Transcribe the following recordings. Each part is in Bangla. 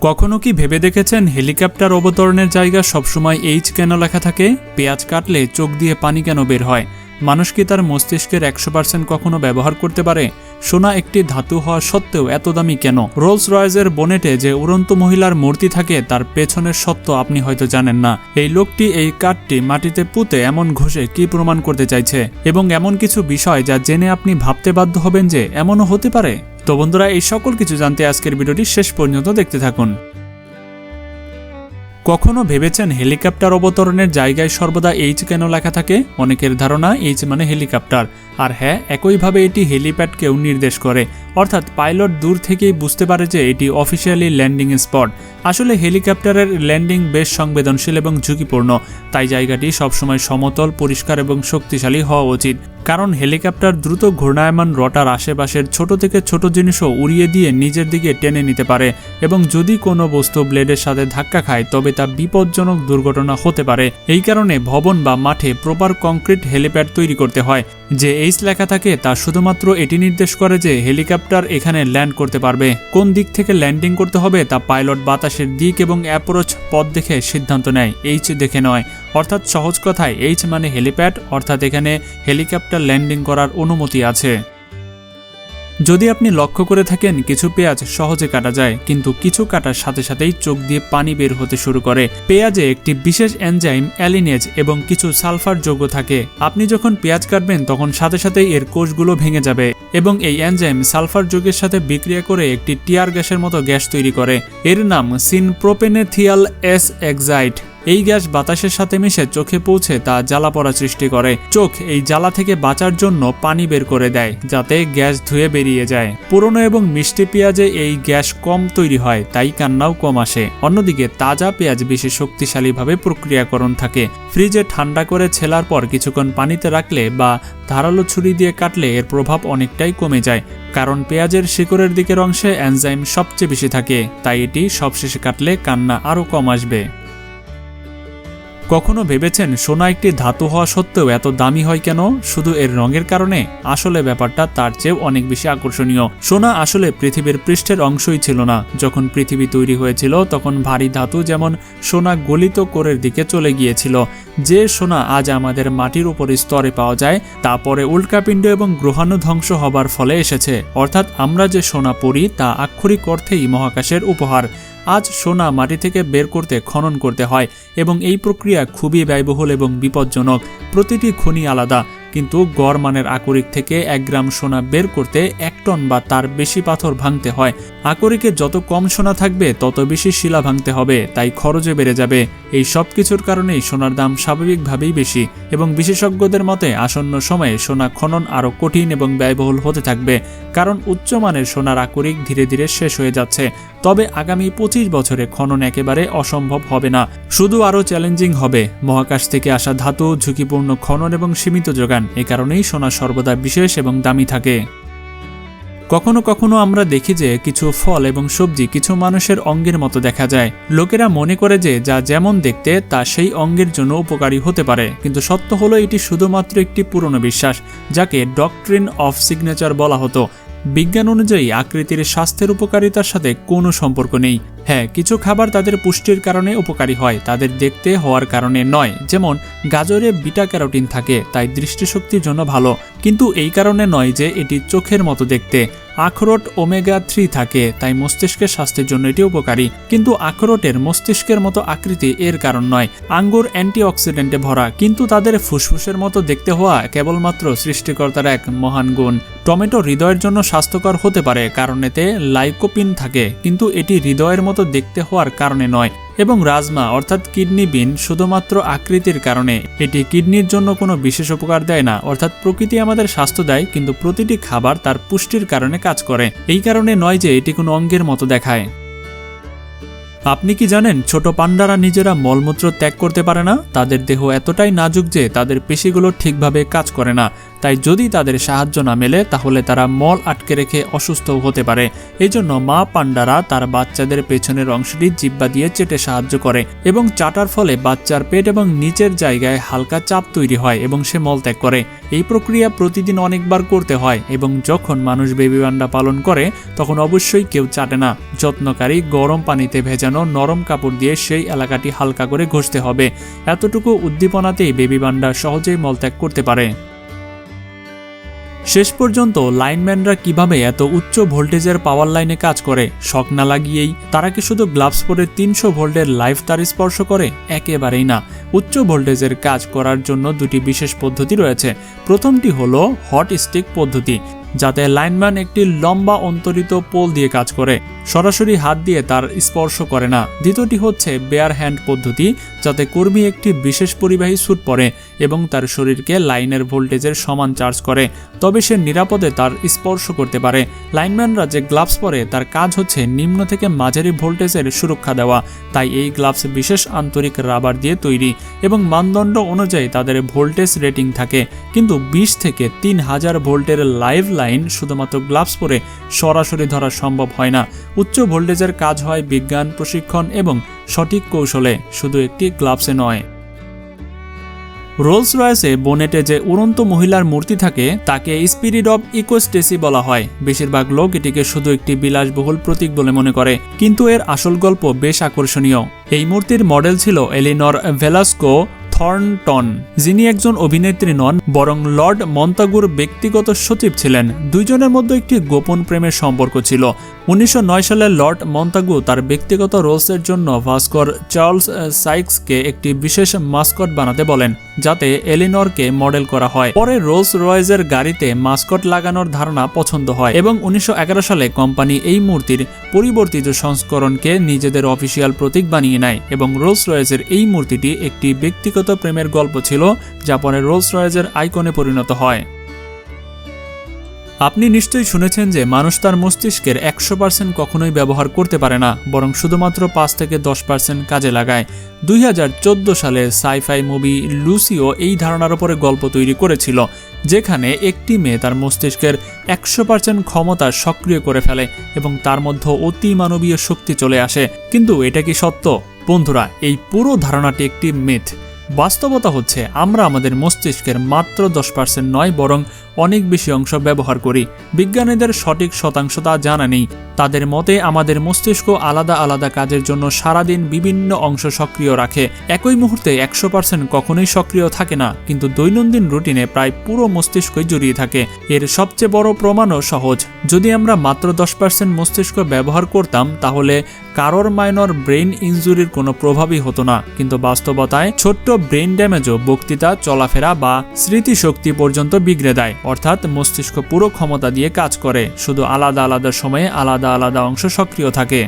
কখনো কি ভেবে দেখেছেন হেলিকপ্টার অবতরণের জায়গা সবসময় এইচ কেন লেখা থাকে? পেঁয়াজ কাটলে চোখ দিয়ে পানি কেন বের হয়? মানুষ কি তার মস্তিষ্কের একশো পার্সেন্ট কখনো ব্যবহার করতে পারে? সোনা একটি ধাতু হওয়া সত্ত্বেও এত দামি কেন? রোলস রয়েজের বনেটে যে উড়ন্ত মহিলার মূর্তি থাকে, তার পেছনের সত্য আপনি হয়তো জানেন না। এই লোকটি এই কাঠটি মাটিতে পুঁতে এমন ঘষে কি প্রমাণ করতে চাইছে? এবং এমন কিছু বিষয় যা জেনে আপনি ভাবতে বাধ্য হবেন যে, এমনও হতে পারে? তো বন্ধুরা, এই সকল কিছু জানতে আজকের ভিডিওটি শেষ পর্যন্ত দেখতে থাকুন। কখনো ভেবেছেন হেলিকপ্টার অবতরণের জায়গায় সর্বদা এইচ কেন লেখা থাকে? অনেকের ধারণা এইচ মানে হেলিকপ্টার। আর হ্যাঁ একইভাবে এটি হেলিপ্যাডকেও নির্দেশ করে। অর্থাৎ পাইলট দূর থেকেই বুঝতে পারে যে এটি অফিসিয়ালি ল্যান্ডিং স্পট আসলে হেলিকপ্টারের ল্যান্ডিং বেশ সংবেদনশীল এবং ঝুঁকিপূর্ণ। তাই জায়গাটি সবসময় সমতল, পরিষ্কার এবং শক্তিশালী হওয়া উচিত। কারণ হেলিকপ্টার দ্রুত ঘূর্ণায়মান রটার আশেপাশের ছোট থেকে ছোট জিনিসও উড়িয়ে দিয়ে নিজের দিকে টেনে নিতে পারে এবং যদি কোনো বস্তু ব্লেডের সাথে ধাক্কা খায়, তবে তা বিপজ্জনক দুর্ঘটনা হতে পারে। এই কারণে ভবন বা মাঠে প্রপার কংক্রিট হেলিপ্যাড তৈরি করতে হয়। যে এইচ লেখা থাকে, তা শুধুমাত্র এটি নির্দেশ করে যে হেলিকপ্টার এখানে ল্যান্ড করতে পারবে। কোন দিক থেকে ল্যান্ডিং করতে হবে, তা পাইলট বাতাসের দিক এবং অ্যাপ্রোচ পথ দেখে সিদ্ধান্ত নেয়। এইচ দেখে নয়। অর্থাৎ সহজ কথায় এইচ মানে হেলিপ্যাড অর্থাৎ এখানে হেলিকপ্টার ল্যান্ডিং করার অনুমতি আছে। যদি আপনি লক্ষ্য করে থাকেন, কিছু পেঁয়াজ সহজে কাটা যায়, কিন্তু কিছু কাটার সাথে সাথেই চোখ দিয়ে পানি বের হতে শুরু করে। পেঁয়াজে একটি বিশেষ এনজাইম অ্যালিনেজ এবং কিছু সালফার যোগ্য থাকে। আপনি যখন পেঁয়াজ কাটবেন, তখন সাথে সাথেই এর কোষগুলো ভেঙে যাবে এবং এই এনজাইম সালফার যোগের সাথে বিক্রিয়া করে একটি টিয়ার গ্যাসের মতো গ্যাস তৈরি করে। এর নাম সিনপ্রোপেনেথিয়াল এস এক্সাইট এই গ্যাস বাতাসের সাথে মিশে চোখে পৌঁছে তা জ্বালা পড়া সৃষ্টি করে। চোখ এই জ্বালা থেকে বাঁচার জন্য পানি বের করে দেয়, যাতে গ্যাস ধুয়ে বেরিয়ে যায়। পুরনো এবং মিষ্টি পেঁয়াজে এই গ্যাস কম তৈরি হয়, তাই কান্নাও কম আসে। অন্যদিকে তাজা পেঁয়াজ বেশি শক্তিশালীভাবে প্রক্রিয়াকরণ থাকে। ফ্রিজে ঠান্ডা করে ছেলার পর কিছুক্ষণ পানিতে রাখলে বা ধারালো ছুরি দিয়ে কাটলে এর প্রভাব অনেকটাই কমে যায়। কারণ পেঁয়াজের শিকড়ের দিকের অংশে এনজাইম সবচেয়ে বেশি থাকে, তাই এটি সবশেষে কাটলে কান্না আরও কম আসবে। কখনো ভেবেছেন সোনা একটি ধাতু হওয়া সত্ত্বেও এত দামি হয় কেন? শুধু এর রঙের কারণে? আসলে ব্যাপারটা তার চেয়েও অনেক বেশি আকর্ষণীয়। সোনা আসলে পৃথিবীর পৃষ্ঠের অংশই ছিল না। যখন পৃথিবী তৈরি হয়েছিল, তখন ভারী ধাতু যেমন সোনা গলিত কোরের দিকে চলে গিয়েছিল। যে সোনা আজ আমাদের মাটির উপর স্তরে পাওয়া যায় তারপরে উল্কাপিণ্ড এবং গ্রহাণু ধ্বংস হবার ফলে এসেছে। অর্থাৎ আমরা যে সোনা পড়ি, তা আক্ষরিক অর্থেই মহাকাশের উপহার। আজ সোনা মাটি থেকে বের করতে খনন করতে হয় এবং এই প্রক্রিয়া খুবই ব্যয়বহুল এবং বিপজ্জনক। প্রতিটি খনি আলাদা। কিন্তু গড় মানের আকরিক থেকে এক গ্রাম সোনা বের করতে এক টন বা তার বেশি পাথর ভাঙতে হয়। আকরিকে যত কম সোনা থাকবে, তত বেশি শিলা ভাঙতে হবে, তাই খরচে বেড়ে যাবে। এই সব কিছুর কারণেই সোনার দাম স্বাভাবিকভাবেই বেশি এবং বিশেষজ্ঞদের মতে আসন্ন সময়ে সোনা খনন আরও কঠিন এবং ব্যয়বহুল হতে থাকবে, কারণ উচ্চমানের সোনার আকরিক ধীরে ধীরে শেষ হয়ে যাচ্ছে। তবে আগামী পঁচিশ বছরে খনন একেবারে অসম্ভব হবে না। শুধু আরও চ্যালেঞ্জিং হবে। মহাকাশ থেকে আসা ধাতু, ঝুঁকিপূর্ণ খনন এবং সীমিত যোগান, এ কারণেই সোনা সর্বদা বিশেষ এবং দামি থাকে। কখনো কখনো আমরা দেখি যে কিছু ফল এবং সবজি কিছু মানুষের অঙ্গের মতো দেখা যায়। লোকেরা মনে করে যে যা যেমন দেখতে, তা সেই অঙ্গের জন্য উপকারী হতে পারে। কিন্তু সত্য হলো এটি শুধুমাত্র একটি পুরনো বিশ্বাস, যাকে ডকট্রিন অফ সিগনেচার বলা হতো। বিজ্ঞান অনুযায়ী আকৃতির স্বাস্থ্যের উপকারিতার সাথে কোনো সম্পর্ক নেই। হ্যাঁ কিছু খাবার তাদের পুষ্টির কারণে উপকারী হয়, তাদের দেখতে হওয়ার কারণে নয়। যেমন, গাজরে বিটা ক্যারোটিন থাকে, তাই দৃষ্টিশক্তির জন্য ভালো। কিন্তু এই কারণে নয় যে এটি চোখের মতো দেখতে। আখরোট ওমেগা থ্রি থাকে, তাই মস্তিষ্কের স্বাস্থ্যের জন্য এটি উপকারী। কিন্তু আখরোটের মস্তিষ্কের মতো আকৃতি এর কারণ নয়। আঙ্গুর অ্যান্টিঅক্সিডেন্টে ভরা, কিন্তু তাদের ফুসফুসের মতো দেখতে হওয়া কেবলমাত্র সৃষ্টিকর্তার এক মহান গুণ। টমেটো হৃদয়ের জন্য স্বাস্থ্যকর হতে পারে, কারণ এতে লাইকোপিন থাকে, কিন্তু এটি হৃদয়ের মতো দেখতে হওয়ার কারণে নয়। এবং রাজমা, অর্থাৎ কিডনি বিন, শুধুমাত্র আকৃতির কারণে। এটি কিডনির জন্য কোনো বিশেষ উপকার দেয় না, অর্থাৎ প্রকৃতি আমাদের স্বাস্থ্য দেয়, কিন্তু প্রতিটি খাবার তার পুষ্টির কারণে কাজ করে। এই কারণে নয় যে এটি কোনো অঙ্গের মতো দেখায়। আপনি কি জানেন, ছোট পান্ডারা নিজেরা মলমূত্র ত্যাগ করতে পারে না? তাদের দেহ এতটাই নাজুক যে তাদের পেশিগুলো ঠিকভাবে কাজ করে না। তাই যদি তাদের সাহায্য না মেলে, তাহলে তারা মল আটকে রেখে অসুস্থ হতে পারে। এই জন্য মা পান্ডারা তার বাচ্চাদের পেছনের অংশটি জিব্বা দিয়ে চেটে সাহায্য করে এবং চাটার ফলে বাচ্চার পেট এবং নিচের জায়গায় হালকা চাপ তৈরি হয় এবং সে মল ত্যাগ করে। এই প্রক্রিয়া প্রতিদিন অনেকবার করতে হয় এবং যখন মানুষ বেবি পান্ডা পালন করে, তখন অবশ্যই কেউ চাটে না। যত্নকারী গরম পানিতে ভেজানো নরম কাপড় দিয়ে সেই এলাকাটি হালকা করে ঘষতে হবে। এতটুকু উদ্দীপনাতেই বেবি পান্ডা সহজেই মলত্যাগ করতে পারে। শেষ পর্যন্ত লাইনম্যানরা কীভাবে এত উচ্চ ভোল্টেজের পাওয়ার লাইনে কাজ করে, শখ না লাগিয়েই তারা কি শুধু গ্লাভস পরে তিনশো ভোল্টের লাইফ তার স্পর্শ করে? একেবারেই না। উচ্চ ভোল্টেজের কাজ করার জন্য দুটি বিশেষ পদ্ধতি রয়েছে। প্রথমটি হলো হট স্টিক পদ্ধতি। যাতে লাইনম্যান একটি লম্বা অন্তরিত পোল দিয়ে কাজ করে, সরাসরি হাত দিয়ে তার স্পর্শ করে না। দ্বিতীয়টি হচ্ছে বেয়ার হ্যান্ড পদ্ধতি, যাতে কর্মী একটি বিশেষ পরিবাহী স্যুট পরে এবং তার শরীরকে লাইনের ভোল্টেজের সমান চার্জ করে, তবে সে নিরাপদে তার স্পর্শ করতে পারে। লাইনম্যানরা যে গ্লাভস পরে, তার কাজ হচ্ছে নিম্ন থেকে মাঝারি ভোল্টেজের সুরক্ষা দেওয়া, তাই এই গ্লাভস বিশেষ আন্তরিক রাবার দিয়ে তৈরি এবং মানদণ্ড অনুযায়ী তাদের ভোল্টেজ রেটিং থাকে। কিন্তু বিশ থেকে তিন হাজার ভোল্টের লাইভ লাইন শুধুমাত্র গ্লাভস পরে সরাসরি ধরা সম্ভব হয় না। উচ্চ ভোল্টেজের কাজ হয় বিজ্ঞান, প্রশিক্ষণ এবং সঠিক কৌশলে, শুধু একটি গ্লাভসে নয়। রোলস রয়েসে বোনেটে যে উড়ন্ত মহিলার মূর্তি থাকে, তাকে স্পিরিট অব ইকোস্টেসি বলা হয়। বেশিরভাগ লোক এটিকে শুধু একটি বিলাসবহুল প্রতীক বলে মনে করে, কিন্তু এর আসল গল্প বেশ আকর্ষণীয়। এই মূর্তির মডেল ছিল এলিনর ভেলাস্কো থর্নটন যিনি একজন অভিনেত্রী নন, বরং লর্ড মন্তাগুর ব্যক্তিগত সচিব ছিলেন। দুইজনের মধ্যে একটি গোপন প্রেমের সম্পর্ক ছিল। উনিশশো নয় সালে লর্ড মন্তাগু তার ব্যক্তিগত রোলসের জন্য ভাস্কর চার্লস সাইক্সকে একটি বিশেষ মাস্কট বানাতে বলেন, যাতে এলিনরকে মডেল করা হয়। পরে রোলস রয়েজের গাড়িতে মাস্কট লাগানোর ধারণা পছন্দ হয় এবং উনিশশো এগারো সালে কোম্পানি এই মূর্তির পরিবর্তিত সংস্করণকে নিজেদের অফিসিয়াল প্রতীক বানিয়ে নেয় এবং রোলস রয়েজের এই মূর্তিটি একটি ব্যক্তিগত প্রেমের গল্প ছিল, যা পরে রোলস রয়েজের আইকনে পরিণত হয়। আপনি নিশ্চয়ই শুনেছেন যে মানুষ তার মস্তিষ্কের একশো পার্সেন্ট কখনোই ব্যবহার করতে পারে না, বরং শুধুমাত্র পাঁচ থেকে দশ পার্সেন্ট কাজে লাগায়। দুই হাজার চোদ্দ সালে সাইফাই মুভি লুসিও এই ধারণার উপরে গল্প তৈরি করেছিল, যেখানে একটি মেয়ে তার মস্তিষ্কের একশো পার্সেন্ট ক্ষমতা সক্রিয় করে ফেলে এবং তার মধ্যে অতি মানবীয় শক্তি চলে আসে। কিন্তু এটা কি সত্য? বন্ধুরা, এই পুরো ধারণাটি একটি মিথ বাস্তবতা হচ্ছে, আমরা আমাদের মস্তিষ্কের মাত্র দশ পার্সেন্ট নয়, বরং অনেক বেশি অংশ ব্যবহার করি। বিজ্ঞানীদের সঠিক শতাংশ তা জানা নেই। তাদের মতে, আমাদের মস্তিষ্ক আলাদা আলাদা কাজের জন্য সারাদিন বিভিন্ন অংশ সক্রিয় রাখে। একই মুহূর্তে একশো পার্সেন্ট কখনোই সক্রিয় থাকে না, কিন্তু দৈনন্দিন রুটিনে প্রায় পুরো মস্তিষ্কই জড়িয়ে থাকে। এর সবচেয়ে বড় প্রমাণও সহজ। যদি আমরা মাত্র দশ পার্সেন্ট মস্তিষ্ক ব্যবহার করতাম, তাহলে কারোর মাইনর ব্রেইন ইনজুরির কোনো প্রভাবই হতো না। কিন্তু বাস্তবতায় ছোট্ট ব্রেইন ড্যামেজও বক্তৃতা, চলাফেরা বা স্মৃতিশক্তি পর্যন্ত বিগড়ে দেয়, অর্থাৎ মস্তিষ্ক পুরো ক্ষমতা দিয়ে কাজ করে, শুধু আলাদা আলাদা সময়ে আলাদা আলাদা অংশ সক্রিয় থাকে।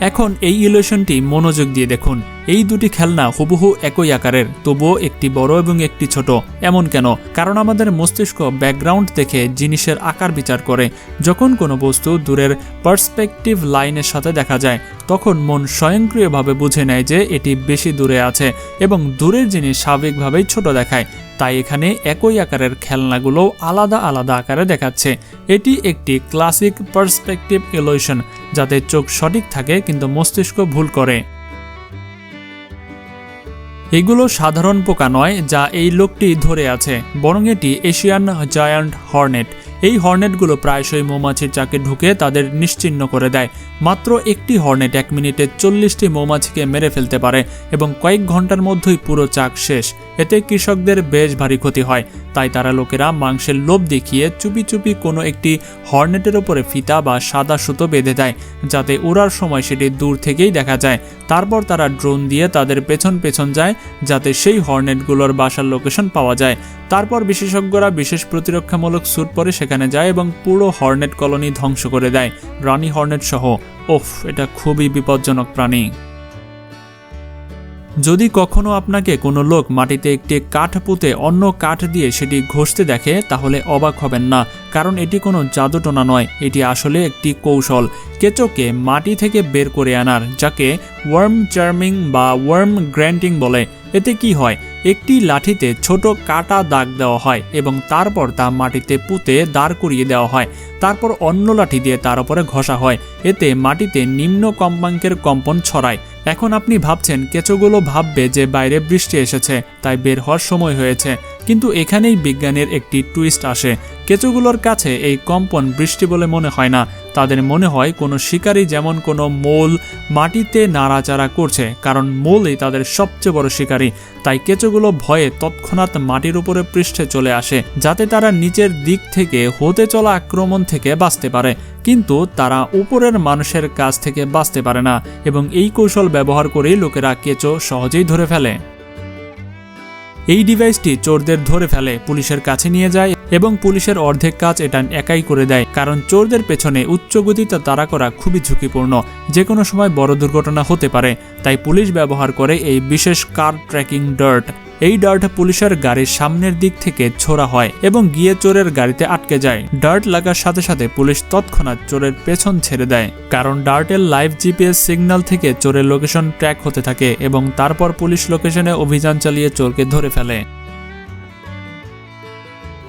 এখন এই ইলিউশনটি মনোযোগ দিয়ে দেখুন। এই দুটি খেলনা হুবহু একই আকারের, তবুও একটি বড় এবং একটি ছোট। এমন কেন? কারণ আমাদের মস্তিষ্ক ব্যাকগ্রাউন্ড দেখে জিনিসের আকার বিচার করে। যখন কোনো বস্তু দূরের পার্সপেক্টিভ লাইনের সাথে দেখা যায়, তখন মন স্বয়ংক্রিয়ভাবে বুঝে নেয় যে এটি বেশি দূরে আছে এবং দূরের জিনিস স্বাভাবিকভাবেই ছোট দেখায়। তাই এখানে একই আকারের খেলনাগুলো আলাদা আলাদা আকারে দেখাচ্ছে। এটি একটি ক্লাসিক পার্সপেক্টিভ এলোশন যাতে চোখ সঠিক থাকে কিন্তু মস্তিষ্ক ভুল করে। এগুলো সাধারণ পোকা নয়, যা এই লোকটি ধরে আছে, বরং এটি এশিয়ান জায়ান্ট হর্নেট। এই হর্নেটগুলো প্রায়শই মৌমাছির চাকে ঢুকে তাদের নিশ্চিহ্ন করে দেয়। মাত্র একটি হর্নেট এক মিনিটে চল্লিশটি মৌমাছিকে মেরে ফেলতে পারে এবং কয়েক ঘণ্টার মধ্যেই পুরো চাক শেষ। এতে কৃষকদের বেশ ভারী ক্ষতি হয়। তাই তারা লোকেরা মাংসের লোভ দেখিয়ে চুপি চুপি কোনো একটি হর্নেটের ওপরে ফিতা বা সাদা সুতো বেঁধে দেয়, যাতে ওড়ার সময় সেটি দূর থেকেই দেখা যায়। তারপর তারা ড্রোন দিয়ে তাদের পেছন পেছন যায়, যাতে সেই হর্নেটগুলোর বাসার লোকেশন পাওয়া যায়। তারপর বিশেষজ্ঞরা বিশেষ প্রতিরক্ষামূলক স্যুট পরে যায় এবং পুরো হর্নেট কলোনি ধ্বংস করে দেয়। রানী হর্নেট সহ। ওফ, এটা খুবই বিপজ্জনক প্রাণী। যদি কখনো আপনাকে কোনো লোক মাটিতে একটি কাঠ পুঁতে অন্য কাঠ দিয়ে সেটি ঘষতে দেখে, তাহলে অবাক হবেন না, কারণ এটি কোনো জাদুটোনা নয়, এটি আসলে একটি কৌশল। কেঁচোকে মাটি থেকে বের করে আনার, যাকে ওয়ার্ম চার্মিং বা ওয়ার্ম গ্র্যান্টিং বলে। এতে কি হয়? একটি লাঠিতে ছোট কাটা দাগ দেওয়া হয় এবং তারপর তা মাটিতে পুঁতে দাঁড় করিয়ে দেওয়া হয়। তারপর অন্য লাঠি দিয়ে তার উপরে ঘষা হয়। এতে মাটিতে নিম্ন কম্পাঙ্কের কম্পন ছড়ায়। এখন আপনি ভাবছেন, কেঁচোগুলো ভাববে যে বাইরে বৃষ্টি এসেছে, তাই বের হওয়ার সময় হয়েছে। কিন্তু এখানেই বিজ্ঞানের একটি টুইস্ট আসে। কেঁচোগুলোর কাছে এই কম্পন বৃষ্টি বলে মনে হয় না। তাদের মনে হয় কোনো শিকারী যেমন কোনো মোল মাটিতে নাড়াচাড়া করছে, কারণ মোলই তাদের সবচেয়ে বড় শিকারী। তাই কেঁচোগুলো ভয়ে তৎক্ষণাৎ মাটির উপরে পৃষ্ঠে চলে আসে, যাতে তারা নিচের দিক থেকে হতে চলা আক্রমণ থেকে বাঁচতে পারে। কিন্তু তারা উপরের মানুষের কাছ থেকে বাঁচতে পারে না, এবং এই কৌশল ব্যবহার করেই লোকেরা কেঁচো সহজেই ধরে ফেলে। এই ডিভাইসটি চোরদের ধরে ফেলে, পুলিশের কাছে নিয়ে যায় এবং পুলিশের অর্ধেক কাজ এটা একাই করে দেয়। কারণ চোরদের পেছনে উচ্চ গতিতে তাড়া করা খুবই ঝুঁকিপূর্ণ। যে কোনো সময় বড় দুর্ঘটনা হতে পারে, তাই পুলিশ ব্যবহার করে এই বিশেষ কার ট্র্যাকিং ডার্ট এই ডার্ট পুলিশের গাড়ির সামনের দিক থেকে ছোড়া হয় এবং গিয়ে চোরের গাড়িতে আটকে যায়। ডার্ট লাগার সাথে সাথে পুলিশ তৎক্ষণাৎ চোরের পেছন ছেড়ে দেয়, কারণ ডার্টের লাইভ জিপিএস সিগন্যাল থেকে চোরের লোকেশন ট্র্যাক হতে থাকে এবং তারপর পুলিশ লোকেশনে অভিযান চালিয়ে চোরকে ধরে ফেলে।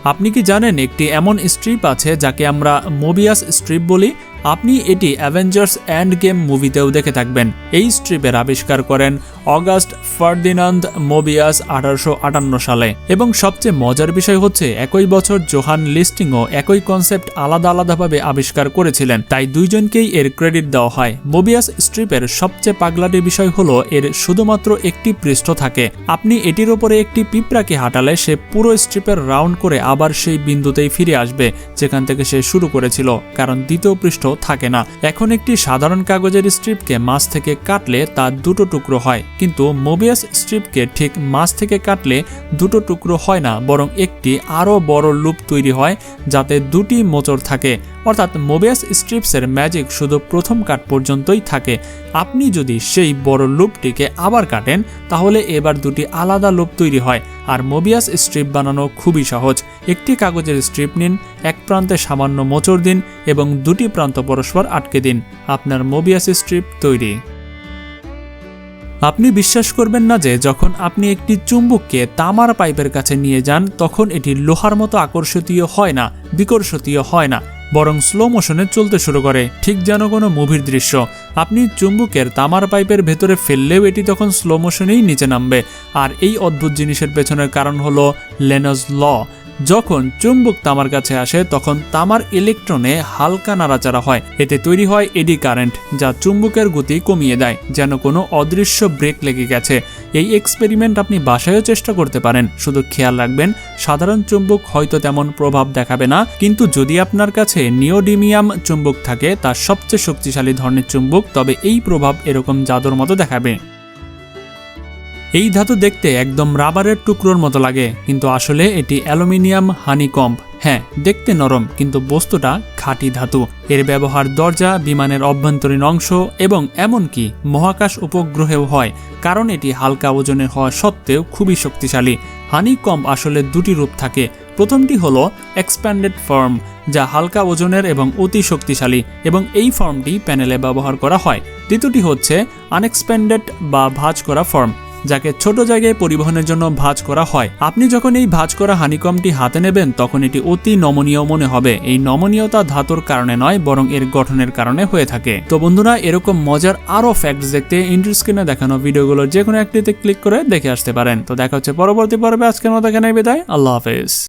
আপনি কি জানেন একটি এমন স্ট্রিপ আছে যাকে আমরা মোবিয়াস স্ট্রিপ বলি? আপনি এটি অ্যাভেঞ্জার্স অ্যান্ড গেম মুভিতেও দেখে থাকবেন। এই স্ট্রিপের আবিষ্কার করেন অগাস্ট ফার্দিনান্দ মোবিয়াস আঠারোশো আটান্ন সালে। এবং সবচেয়ে মজার বিষয় হচ্ছে, একই বছর জোহান লিস্টিংও একই কনসেপ্ট আলাদা আলাদাভাবে আবিষ্কার করেছিলেন। তাই দুইজনকেই এর ক্রেডিট দেওয়া হয়। মোবিয়াস স্ট্রিপের সবচেয়ে পাগলাটি বিষয় হলো, এর শুধুমাত্র একটি পৃষ্ঠ থাকে। আপনি এটির উপরে একটি পিঁপড়াকে হাঁটালে সে পুরো স্ট্রিপের রাউন্ড করে আবার সেই বিন্দুতেই ফিরে আসবে, যেখান থেকে সে শুরু করেছিল। কারণ দ্বিতীয় পৃষ্ঠ থাকে না। এখন একটি সাধারণ কাগজের স্ট্রিপকে মাছ থেকে কাটলে তা দুটো টুকরো হয়, কিন্তু মোবিয়াস স্ট্রিপকে ঠিক মাছ থেকে কাটলে দুটো টুকরো হয় না, বরং একটি আরও বড় লুপ তৈরি হয় যাতে দুটি মোচড় থাকে। অর্থাৎ মোবিয়াস স্ট্রিপসের ম্যাজিক শুধু প্রথম কাট পর্যন্তই থাকে। আপনি যদি সেই বড় লুপটিকে আবার কাটেন, তাহলে এবার দুটি আলাদা লুপ তৈরি হয়, আর মোবিয়াস স্ট্রিপ বানানো খুবই সহজ। একটি কাগজের স্ট্রিপ নিন, এক প্রান্তে সামান্য মোচড় দিন, এবং দুটি প্রান্ত পরস্পর আটকে দিন। আপনার মোবিয়াস স্ট্রিপ তৈরি। আপনি বিশ্বাস করবেন না যে, যখন আপনি একটি চুম্বককে তামার পাইপের কাছে নিয়ে যান, তখন এটি লোহার মতো আকর্ষণীয় হয় না বিকর্ষতীয় হয় না। বরং স্লো মোশনে চলতে শুরু করে। ঠিক যেন কোনো মুভির দৃশ্য। আপনি চুম্বুকের তামার পাইপের ভেতরে ফেললেও এটি তখন স্লো মোশনেই নিচে নামবে। আর এই অদ্ভুত জিনিসের পেছনের কারণ হলো লেনজ ল যখন চুম্বক তামার কাছে আসে, তখন তামার ইলেকট্রনে হালকা নাড়াচাড়া হয়। এতে তৈরি হয় এডি কারেন্ট, যা চুম্বকের গতি কমিয়ে দেয়, যেন কোনো অদৃশ্য ব্রেক লেগে গেছে। এই এক্সপেরিমেন্ট আপনি বাসায়ও চেষ্টা করতে পারেন। শুধু খেয়াল রাখবেন, সাধারণ চুম্বক হয়তো তেমন প্রভাব দেখাবে না, কিন্তু যদি আপনার কাছে নিওডিমিয়াম চুম্বক থাকে, তা সবচেয়ে শক্তিশালী ধরনের চুম্বক, তবে এই প্রভাব এরকম জাদুর মতো দেখাবে। এই ধাতু দেখতে একদম রাবারের টুকরোর মতো লাগে, কিন্তু আসলে এটি অ্যালুমিনিয়াম হানিকম্ব হ্যাঁ দেখতে নরম, কিন্তু বস্তুটা খাঁটি ধাতু। এর ব্যবহার দরজা, বিমানের অভ্যন্তরীণ অংশ এবং এমনকি মহাকাশ উপগ্রহেও হয়, কারণ এটি হালকা ওজনের হওয়া সত্ত্বেও খুবই শক্তিশালী। হানিকম্ব আসলে দুটি রূপ থাকে। প্রথমটি হলো এক্সপ্যান্ডেড ফর্ম যা হালকা ওজনের এবং অতি শক্তিশালী, এবং এই ফর্মটি প্যানেলে ব্যবহার করা হয়। দ্বিতীয়টি হচ্ছে আনএক্সপ্যান্ডেড বা ভাঁজ করা ফর্ম যাকে ছোট জায়গায় পরিবহনের জন্য ভাঁজ করা হয়। আপনি যখন এই ভাঁজ করা হানিকমটি হাতে নেবেন, তখন এটি অতি নমনীয় মনে হবে। এই নমনীয়তা ধাতুর কারণে নয়, বরং এর গঠনের কারণে হয়ে থাকে। তো বন্ধুরা, এরকম মজার আরও ফ্যাক্ট দেখতে ইন্টার স্ক্রিনে দেখানো ভিডিওগুলোর যে কোনো একটিতে ক্লিক করে দেখে আসতে পারেন। তো দেখা হচ্ছে পরবর্তী পর্বে। আজকের মতো এখানে বিদায়। আল্লাহ হাফেজ।